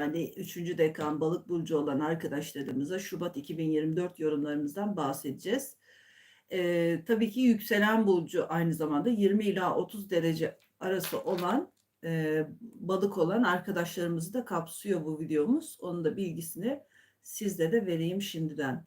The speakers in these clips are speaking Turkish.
yani 3. dekan balık burcu olan arkadaşlarımıza Şubat 2024 yorumlarımızdan bahsedeceğiz. Ee, tabii ki yükselen burcu aynı zamanda 20 ila 30 derece arası olan e, balık olan arkadaşlarımızı da kapsıyor bu videomuz. Onun da bilgisini sizde de vereyim şimdiden.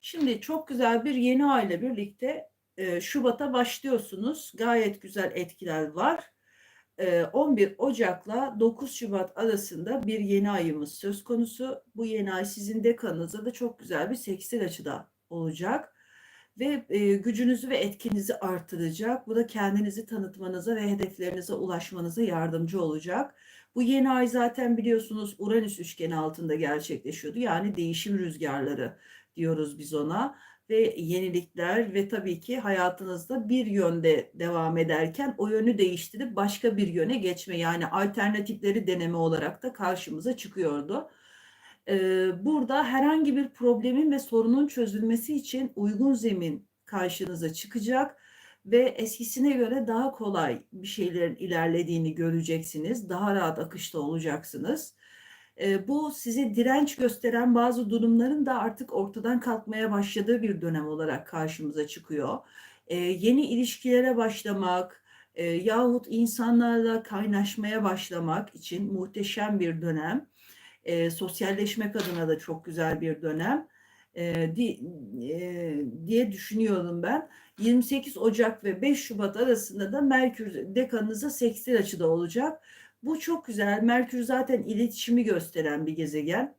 Şimdi çok güzel bir yeni ay ile birlikte e, Şubat'a başlıyorsunuz. Gayet güzel etkiler var. E, 11 Ocak'la 9 Şubat arasında bir yeni ayımız söz konusu. Bu yeni ay sizin dekanınıza da çok güzel bir sekstil açıda olacak ve gücünüzü ve etkinizi artıracak. Bu da kendinizi tanıtmanıza ve hedeflerinize ulaşmanıza yardımcı olacak. Bu yeni ay zaten biliyorsunuz Uranüs üçgeni altında gerçekleşiyordu. Yani değişim rüzgarları diyoruz biz ona ve yenilikler ve tabii ki hayatınızda bir yönde devam ederken o yönü değiştirip başka bir yöne geçme yani alternatifleri deneme olarak da karşımıza çıkıyordu. Ee, burada herhangi bir problemin ve sorunun çözülmesi için uygun zemin karşınıza çıkacak ve eskisine göre daha kolay bir şeylerin ilerlediğini göreceksiniz. Daha rahat akışta olacaksınız. Ee, bu size direnç gösteren bazı durumların da artık ortadan kalkmaya başladığı bir dönem olarak karşımıza çıkıyor. Ee, yeni ilişkilere başlamak e, yahut insanlarla kaynaşmaya başlamak için muhteşem bir dönem e, sosyalleşmek adına da çok güzel bir dönem e, di, e, diye düşünüyorum ben. 28 Ocak ve 5 Şubat arasında da Merkür dekanınıza sekstil açıda olacak. Bu çok güzel. Merkür zaten iletişimi gösteren bir gezegen.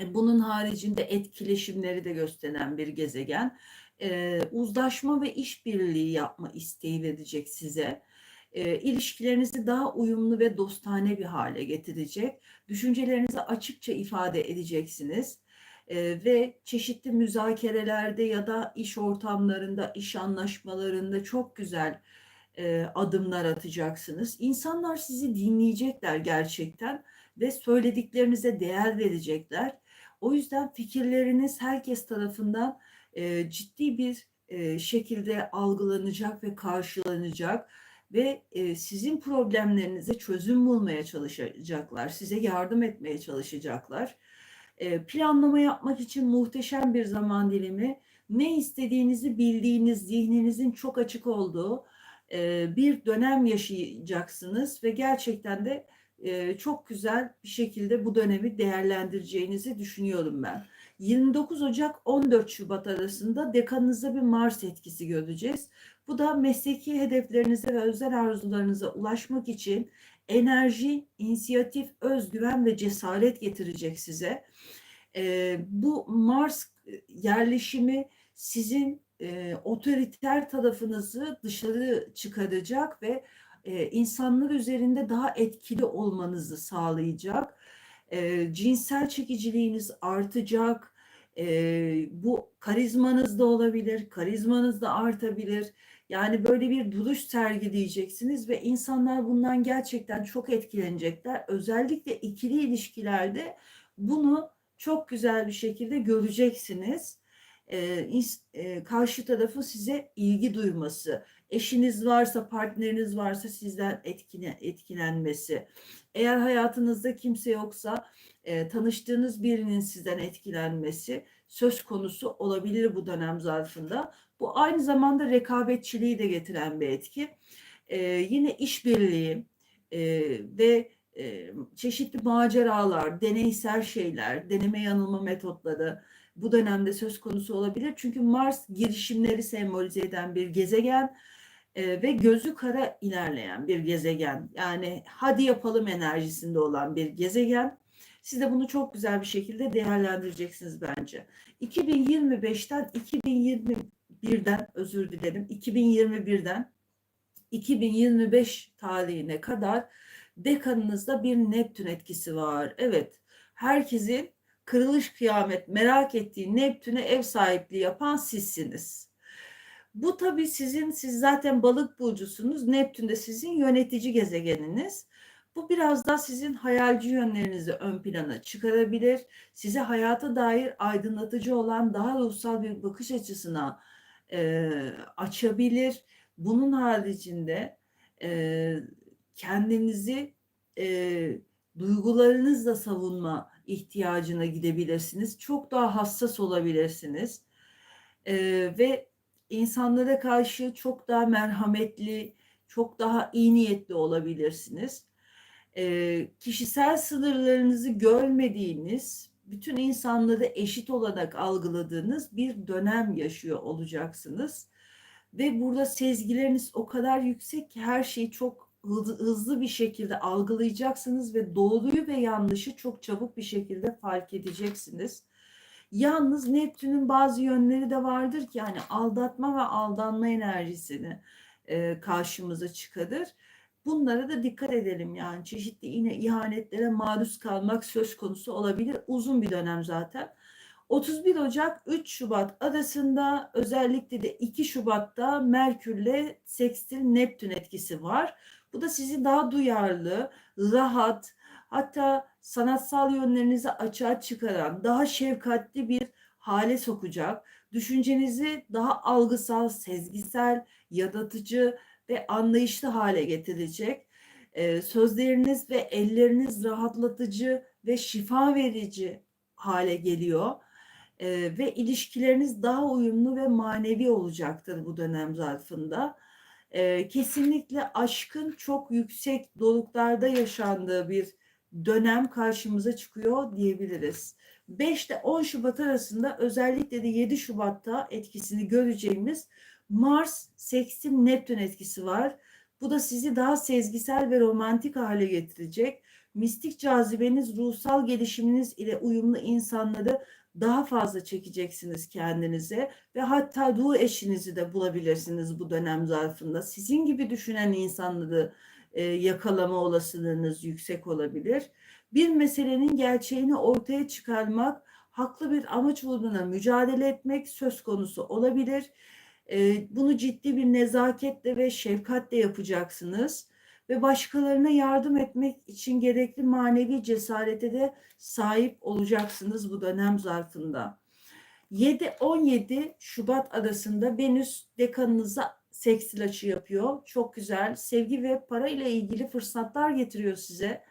E, bunun haricinde etkileşimleri de gösteren bir gezegen. Ee, uzlaşma ve işbirliği yapma isteği verecek size e, ilişkilerinizi daha uyumlu ve dostane bir hale getirecek. Düşüncelerinizi açıkça ifade edeceksiniz. E, ve çeşitli müzakerelerde ya da iş ortamlarında, iş anlaşmalarında çok güzel e, adımlar atacaksınız. İnsanlar sizi dinleyecekler gerçekten ve söylediklerinize değer verecekler. O yüzden fikirleriniz herkes tarafından e, ciddi bir e, şekilde algılanacak ve karşılanacak ve sizin problemlerinize çözüm bulmaya çalışacaklar, size yardım etmeye çalışacaklar. Planlama yapmak için muhteşem bir zaman dilimi, ne istediğinizi bildiğiniz, zihninizin çok açık olduğu bir dönem yaşayacaksınız ve gerçekten de çok güzel bir şekilde bu dönemi değerlendireceğinizi düşünüyorum ben. 29 Ocak 14 Şubat arasında dekanınızda bir Mars etkisi göreceğiz. Bu da mesleki hedeflerinize ve özel arzularınıza ulaşmak için enerji, inisiyatif, özgüven ve cesaret getirecek size. Bu Mars yerleşimi sizin e, otoriter tarafınızı dışarı çıkaracak ve e, insanlar üzerinde daha etkili olmanızı sağlayacak. E, cinsel çekiciliğiniz artacak. E, bu karizmanız da olabilir, karizmanız da artabilir. Yani böyle bir duruş sergileyeceksiniz ve insanlar bundan gerçekten çok etkilenecekler. Özellikle ikili ilişkilerde bunu çok güzel bir şekilde göreceksiniz. Ee, e, karşı tarafı size ilgi duyması, eşiniz varsa, partneriniz varsa sizden etkine, etkilenmesi. Eğer hayatınızda kimse yoksa e, tanıştığınız birinin sizden etkilenmesi söz konusu olabilir bu dönem zarfında. Bu aynı zamanda rekabetçiliği de getiren bir etki. E, yine işbirliği e, ve e, çeşitli maceralar, deneysel şeyler, deneme yanılma metotları bu dönemde söz konusu olabilir. Çünkü Mars girişimleri sembolize eden bir gezegen e, ve gözü kara ilerleyen bir gezegen. Yani hadi yapalım enerjisinde olan bir gezegen. Siz de bunu çok güzel bir şekilde değerlendireceksiniz bence. 2025'ten 2021'den özür dilerim 2021'den 2025 tarihine kadar dekanınızda bir Neptün etkisi var. Evet herkesin kırılış kıyamet merak ettiği Neptün'e ev sahipliği yapan sizsiniz. Bu tabii sizin, siz zaten balık burcusunuz. Neptün de sizin yönetici gezegeniniz. Bu biraz da sizin hayalci yönlerinizi ön plana çıkarabilir. Size hayata dair aydınlatıcı olan daha ruhsal bir bakış açısına e, açabilir. Bunun haricinde e, kendinizi e, duygularınızla savunma ihtiyacına gidebilirsiniz. Çok daha hassas olabilirsiniz. Ee, ve insanlara karşı çok daha merhametli, çok daha iyi niyetli olabilirsiniz. Ee, kişisel sınırlarınızı görmediğiniz, bütün insanları eşit olarak algıladığınız bir dönem yaşıyor olacaksınız. Ve burada sezgileriniz o kadar yüksek ki her şeyi çok hızlı bir şekilde algılayacaksınız ve doğruyu ve yanlışı çok çabuk bir şekilde fark edeceksiniz. Yalnız Neptün'ün bazı yönleri de vardır ki yani aldatma ve aldanma enerjisini e, karşımıza çıkarır. Bunlara da dikkat edelim yani çeşitli yine ihanetlere maruz kalmak söz konusu olabilir. Uzun bir dönem zaten. 31 Ocak 3 Şubat arasında özellikle de 2 Şubat'ta Merkür'le sekstil Neptün etkisi var. Bu da sizi daha duyarlı, rahat, hatta sanatsal yönlerinizi açığa çıkaran, daha şefkatli bir hale sokacak. Düşüncenizi daha algısal, sezgisel, yaratıcı ve anlayışlı hale getirecek. Ee, sözleriniz ve elleriniz rahatlatıcı ve şifa verici hale geliyor. Ee, ve ilişkileriniz daha uyumlu ve manevi olacaktır bu dönem zarfında. Ee, kesinlikle aşkın çok yüksek doluklarda yaşandığı bir dönem karşımıza çıkıyor diyebiliriz. 5 ile 10 Şubat arasında özellikle de 7 Şubat'ta etkisini göreceğimiz Mars seksin Neptün etkisi var. Bu da sizi daha sezgisel ve romantik hale getirecek. Mistik cazibeniz, ruhsal gelişiminiz ile uyumlu insanları daha fazla çekeceksiniz kendinize ve hatta ruh eşinizi de bulabilirsiniz bu dönem zarfında. Sizin gibi düşünen insanları e, yakalama olasılığınız yüksek olabilir. Bir meselenin gerçeğini ortaya çıkarmak, haklı bir amaç uğruna mücadele etmek söz konusu olabilir. E, bunu ciddi bir nezaketle ve şefkatle yapacaksınız ve başkalarına yardım etmek için gerekli manevi cesarete de sahip olacaksınız bu dönem zarfında. 7-17 Şubat arasında Venüs dekanınıza seksil açı yapıyor. Çok güzel. Sevgi ve para ile ilgili fırsatlar getiriyor size.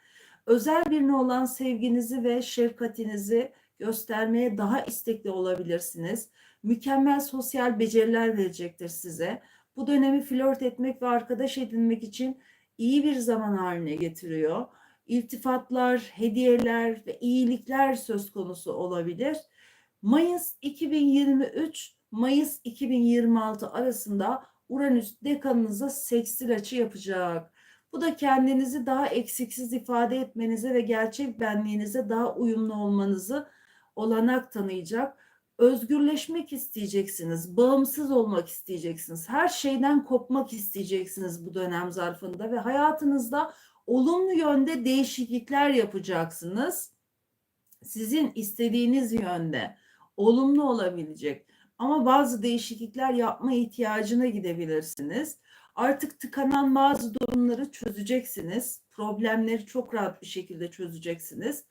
Özel birine olan sevginizi ve şefkatinizi göstermeye daha istekli olabilirsiniz. Mükemmel sosyal beceriler verecektir size. Bu dönemi flört etmek ve arkadaş edinmek için iyi bir zaman haline getiriyor. İltifatlar, hediyeler ve iyilikler söz konusu olabilir. Mayıs 2023 Mayıs 2026 arasında Uranüs dekanınıza sekstil açı yapacak. Bu da kendinizi daha eksiksiz ifade etmenize ve gerçek benliğinize daha uyumlu olmanızı olanak tanıyacak. Özgürleşmek isteyeceksiniz, bağımsız olmak isteyeceksiniz, her şeyden kopmak isteyeceksiniz bu dönem zarfında ve hayatınızda olumlu yönde değişiklikler yapacaksınız. Sizin istediğiniz yönde olumlu olabilecek ama bazı değişiklikler yapma ihtiyacına gidebilirsiniz. Artık tıkanan bazı durumları çözeceksiniz. Problemleri çok rahat bir şekilde çözeceksiniz.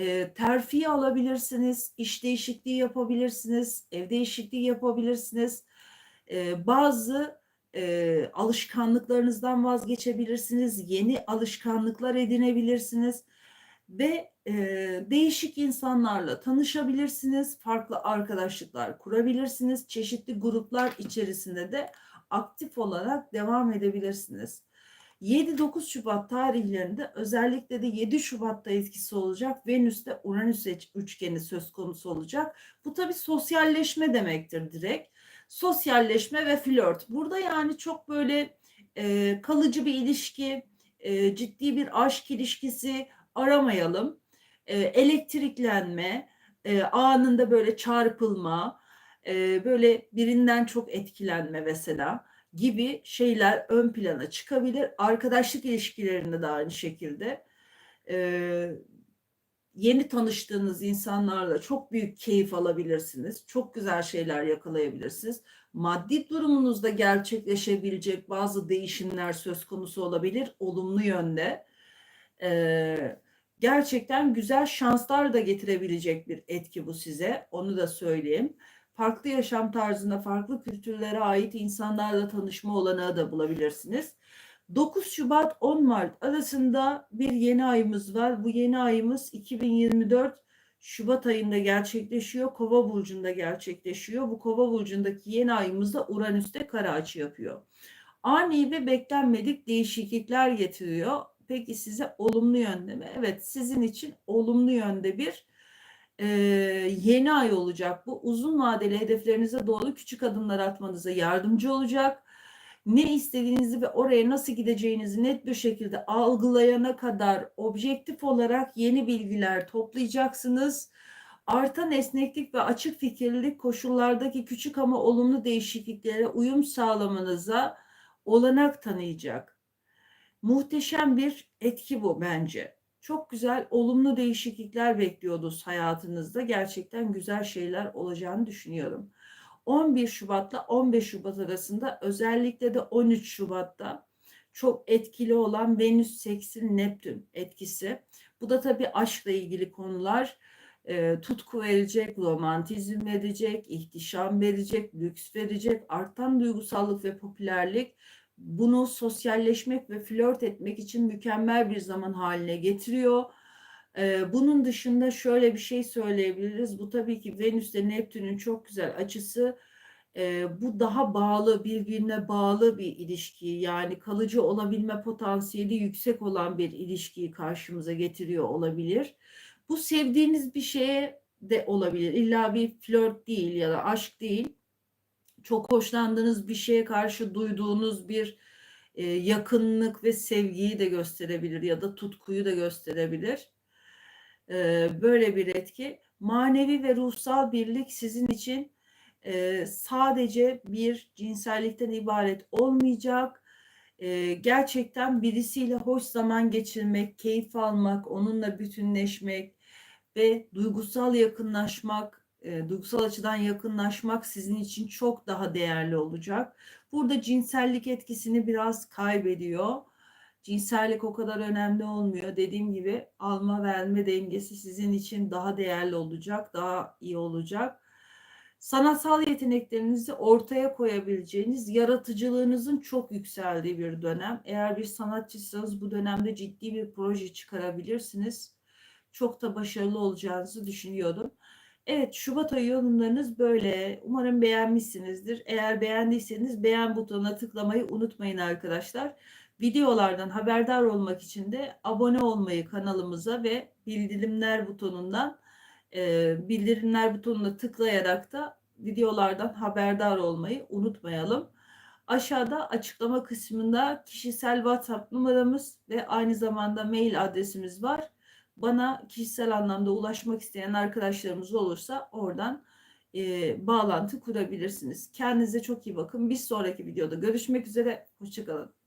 E, terfi alabilirsiniz, iş değişikliği yapabilirsiniz, ev değişikliği yapabilirsiniz. E, bazı e, alışkanlıklarınızdan vazgeçebilirsiniz, yeni alışkanlıklar edinebilirsiniz ve e, değişik insanlarla tanışabilirsiniz, farklı arkadaşlıklar kurabilirsiniz, çeşitli gruplar içerisinde de aktif olarak devam edebilirsiniz. 7-9 Şubat tarihlerinde özellikle de 7 Şubat'ta etkisi olacak. Venüs'te Uranüs üçgeni söz konusu olacak. Bu tabi sosyalleşme demektir direkt. Sosyalleşme ve flört. Burada yani çok böyle e, kalıcı bir ilişki, e, ciddi bir aşk ilişkisi aramayalım. E, elektriklenme, e, anında böyle çarpılma, e, böyle birinden çok etkilenme mesela gibi şeyler ön plana çıkabilir. Arkadaşlık ilişkilerinde de aynı şekilde. Ee, yeni tanıştığınız insanlarla çok büyük keyif alabilirsiniz. Çok güzel şeyler yakalayabilirsiniz. Maddi durumunuzda gerçekleşebilecek bazı değişimler söz konusu olabilir. Olumlu yönde. Ee, gerçekten güzel şanslar da getirebilecek bir etki bu size. Onu da söyleyeyim farklı yaşam tarzına, farklı kültürlere ait insanlarla tanışma olanağı da bulabilirsiniz. 9 Şubat 10 Mart arasında bir yeni ayımız var. Bu yeni ayımız 2024 Şubat ayında gerçekleşiyor. Kova burcunda gerçekleşiyor. Bu Kova burcundaki yeni ayımızda Uranüs'te kara açı yapıyor. Ani ve beklenmedik değişiklikler getiriyor. Peki size olumlu yönde mi? Evet sizin için olumlu yönde bir e, yeni ay olacak. Bu uzun vadeli hedeflerinize doğru küçük adımlar atmanıza yardımcı olacak ne istediğinizi ve oraya nasıl gideceğinizi net bir şekilde algılayana kadar objektif olarak yeni bilgiler toplayacaksınız. Artan esneklik ve açık fikirlilik koşullardaki küçük ama olumlu değişikliklere uyum sağlamanıza olanak tanıyacak. Muhteşem bir etki bu bence. Çok güzel olumlu değişiklikler bekliyordunuz hayatınızda. Gerçekten güzel şeyler olacağını düşünüyorum. 11 Şubat'la 15 Şubat arasında özellikle de 13 Şubat'ta çok etkili olan Venüs seksil Neptün etkisi. Bu da tabii aşkla ilgili konular. E, tutku verecek, romantizm verecek, ihtişam verecek, lüks verecek, artan duygusallık ve popülerlik bunu sosyalleşmek ve flört etmek için mükemmel bir zaman haline getiriyor. Ee, bunun dışında şöyle bir şey söyleyebiliriz. Bu tabii ki Venüs Neptün'ün çok güzel açısı. Ee, bu daha bağlı, birbirine bağlı bir ilişki. Yani kalıcı olabilme potansiyeli yüksek olan bir ilişkiyi karşımıza getiriyor olabilir. Bu sevdiğiniz bir şeye de olabilir. İlla bir flört değil ya da aşk değil. Çok hoşlandığınız bir şeye karşı duyduğunuz bir e, yakınlık ve sevgiyi de gösterebilir ya da tutkuyu da gösterebilir böyle bir etki. Manevi ve ruhsal birlik sizin için sadece bir cinsellikten ibaret olmayacak. Gerçekten birisiyle hoş zaman geçirmek, keyif almak, onunla bütünleşmek ve duygusal yakınlaşmak, duygusal açıdan yakınlaşmak sizin için çok daha değerli olacak. Burada cinsellik etkisini biraz kaybediyor cinsellik o kadar önemli olmuyor. Dediğim gibi alma verme dengesi sizin için daha değerli olacak, daha iyi olacak. Sanatsal yeteneklerinizi ortaya koyabileceğiniz, yaratıcılığınızın çok yükseldiği bir dönem. Eğer bir sanatçıysanız bu dönemde ciddi bir proje çıkarabilirsiniz. Çok da başarılı olacağınızı düşünüyordum. Evet Şubat ayı yorumlarınız böyle. Umarım beğenmişsinizdir. Eğer beğendiyseniz beğen butonuna tıklamayı unutmayın arkadaşlar. Videolardan haberdar olmak için de abone olmayı kanalımıza ve bildirimler butonundan e, bildirimler butonuna tıklayarak da videolardan haberdar olmayı unutmayalım. Aşağıda açıklama kısmında kişisel WhatsApp numaramız ve aynı zamanda mail adresimiz var. Bana kişisel anlamda ulaşmak isteyen arkadaşlarımız olursa oradan e, bağlantı kurabilirsiniz. Kendinize çok iyi bakın. Bir sonraki videoda görüşmek üzere. Hoşçakalın.